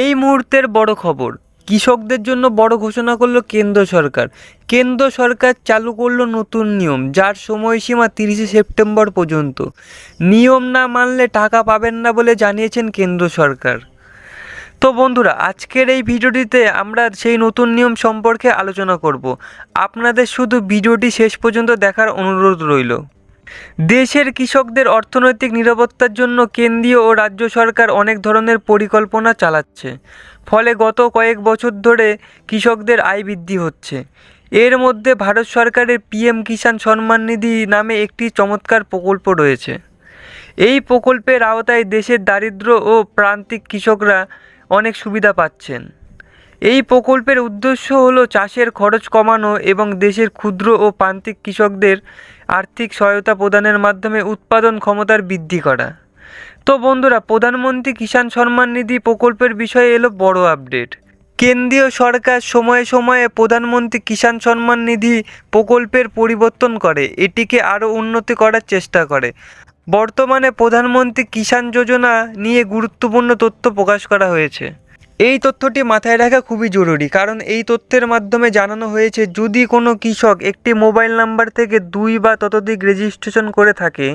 এই মুহূর্তের বড় খবর, কৃষকদের জন্য বড় ঘোষণা করল কেন্দ্র সরকার। কেন্দ্র সরকার চালু করল নতুন নিয়ম, যার সময়সীমা তিরিশে সেপ্টেম্বর পর্যন্ত। নিয়ম না মানলে টাকা পাবেন না বলে জানিয়েছেন কেন্দ্র সরকার। তো বন্ধুরা, আজকের এই ভিডিওটিতে আমরা সেই নতুন নিয়ম সম্পর্কে আলোচনা করব। আপনাদের শুধু ভিডিওটি শেষ পর্যন্ত দেখার অনুরোধ রইল। দেশের কৃষকদের অর্থনৈতিক নিরাপত্তার জন্য কেন্দ্রীয় ও রাজ্য সরকার অনেক ধরনের পরিকল্পনা চালাচ্ছে। ফলে গত কয়েক বছর ধরে কৃষকদের আয় বৃদ্ধি হচ্ছে। এর মধ্যে ভারত সরকারের পিএম কিষাণ সম্মান নিধি নামে একটি চমৎকার প্রকল্প রয়েছে। এই প্রকল্পের আওতায় দেশের দারিদ্র ও প্রান্তিক কৃষকরা অনেক সুবিধা পাচ্ছেন। এই প্রকল্পের উদ্দেশ্য হলো চাষের খরচ কমানো এবং দেশের ক্ষুদ্র ও প্রান্তিক কৃষকদের আর্থিক সহায়তা প্রদানের মাধ্যমে উৎপাদন ক্ষমতার বৃদ্ধি করা। তো বন্ধুরা, প্রধানমন্ত্রী কিষাণ সম্মান নিধি প্রকল্পের বিষয়ে এলো বড় আপডেট। কেন্দ্রীয় সরকার সময়ে সময়ে প্রধানমন্ত্রী কিষাণ সম্মান নিধি প্রকল্পের পরিবর্তন করে, এটিকে আরও উন্নতি করার চেষ্টা করে। বর্তমানে প্রধানমন্ত্রী কিষাণ যোজনা নিয়ে গুরুত্বপূর্ণ তথ্য প্রকাশ করা হয়েছে। এই তথ্যটি মাথায় রাখা খুবই জরুরি, কারণ এই তথ্যের মাধ্যমে জানানো হয়েছে যদি কোনো কৃষক একটি মোবাইল নাম্বার থেকে দুই বা ততোধিক রেজিস্ট্রেশন করে থাকে,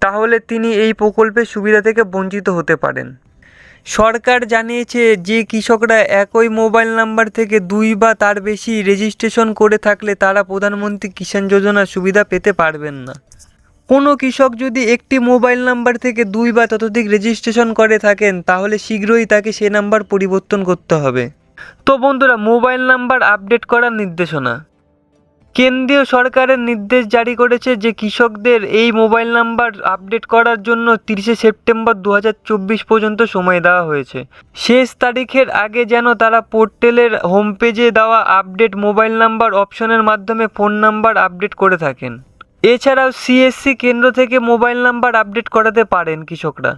তাহলে তিনি এই প্রকল্পের সুবিধা থেকে বঞ্চিত হতে পারেন। সরকার জানিয়েছে যে কৃষকরা একই মোবাইল নাম্বার থেকে দুই বা তার বেশি রেজিস্ট্রেশন করে থাকলে তারা প্রধানমন্ত্রী কিষাণ যোজনার সুবিধা পেতে পারবেন না। কোনো কৃষক যদি একটি মোবাইল নাম্বার থেকে দুই বা ততোধিক রেজিস্ট্রেশন করে থাকেন, তাহলে শীঘ্রই তাকে সে নাম্বার পরিবর্তন করতে হবে। তো বন্ধুরা, মোবাইল নাম্বার আপডেট করার নির্দেশনা। কেন্দ্রীয় সরকারের নির্দেশ জারি করেছে যে কৃষকদের এই মোবাইল নাম্বার আপডেট করার জন্য তিরিশে সেপ্টেম্বর দু হাজার চব্বিশ পর্যন্ত সময় দেওয়া হয়েছে। শেষ তারিখের আগে যেন তারা পোর্টালের হোম পেজে দেওয়া আপডেট মোবাইল নাম্বার অপশনের মাধ্যমে ফোন নাম্বার আপডেট করে থাকেন। এছাড়াও সিএসসি কেন্দ্র থেকে মোবাইল নাম্বার আপডেট করাতে পারেন কৃষকরা।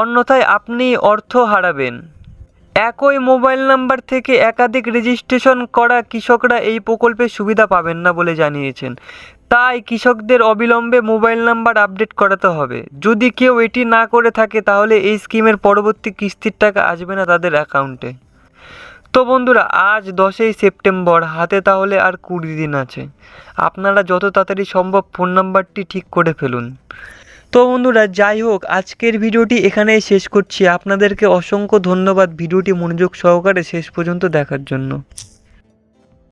অন্যথায় আপনি অর্থ হারাবেন। একই মোবাইল নাম্বার থেকে একাধিক রেজিস্ট্রেশন করা কৃষকরা এই প্রকল্পের সুবিধা পাবেন না বলে জানিয়েছেন। তাই কৃষকদের অবিলম্বে মোবাইল নাম্বার আপডেট করাতে হবে। যদি কেউ এটি না করে থাকে, তাহলে এই স্কিমের পরবর্তী কিস্তির টাকা আসবে না তাদের অ্যাকাউন্টে। তো বন্ধুরা, আজ দশই সেপ্টেম্বর, হাতে তাহলে আর কুড়ি দিন আছে। আপনারা যত তাড়াতাড়ি সম্ভব ফোন নাম্বারটি ঠিক করে ফেলুন। তো বন্ধুরা, যাই হোক, আজকের ভিডিওটি এখানেই শেষ করছি। আপনাদেরকে অসংখ্য ধন্যবাদ ভিডিওটি মনোযোগ সহকারে শেষ পর্যন্ত দেখার জন্য।